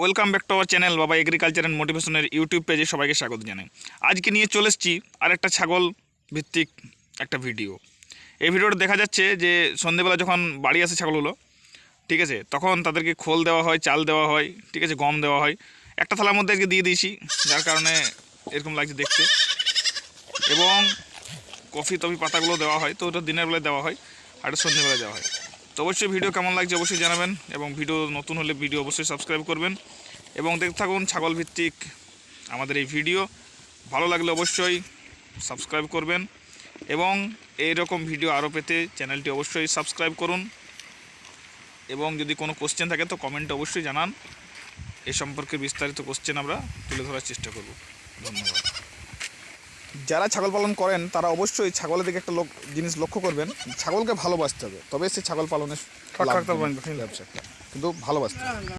Welcome back to our channel Baba agriculture and মোটিভেশনের YouTube পেজে সবাইকে স্বাগত জানাই। আজকে নিয়ে চলে এসেছি আর একটা ছাগল ভিত্তিক একটা ভিডিও এই ভিডিওটা দেখা যাচ্ছে যে সন্ধেবেলা যখন বাড়ি আসে ছাগলগুলো ঠিক আছে, তখন তাদেরকে খোল দেওয়া হয়, চাল দেওয়া হয়, ঠিক আছে, গম দেওয়া হয়। একটা থালার মধ্যে আজকে দিয়ে দিয়েছি, যার কারণে এরকম লাগছে দেখতে। এবং কফি টফি পাতাগুলো দেওয়া হয়, তো ওটা দিনের বেলায় দেওয়া হয়, আর এটা সন্ধ্যেবেলায় দেওয়া হয়। তো অবশ্যই ভিডিও কেমন লাগছে অবশ্যই জানাবেন এবং ভিডিও নতুন হলে ভিডিও অবশ্যই সাবস্ক্রাইব করবেন এবং দেখতে থাকুন ছাগল ভিত্তিক আমাদের এই ভিডিও। ভালো লাগলে অবশ্যই সাবস্ক্রাইব করবেন এবং এই রকম ভিডিও আরও পেতে চ্যানেলটি অবশ্যই সাবস্ক্রাইব করুন। এবং যদি কোনো কোশ্চেন থাকে তো কমেন্টে অবশ্যই জানান। এ সম্পর্কে বিস্তারিত কোশ্চেন আমরা তুলে ধরার চেষ্টা করব। ধন্যবাদ। যারা ছাগল পালন করেন তারা অবশ্যই ছাগলের দিকে একটা লোক জিনিস লক্ষ্য করবেন। ছাগলকে ভালোবাসতে হবে তবে সে ছাগল পালনের ব্যবসা। কিন্তু ভালোবাসতে হবে।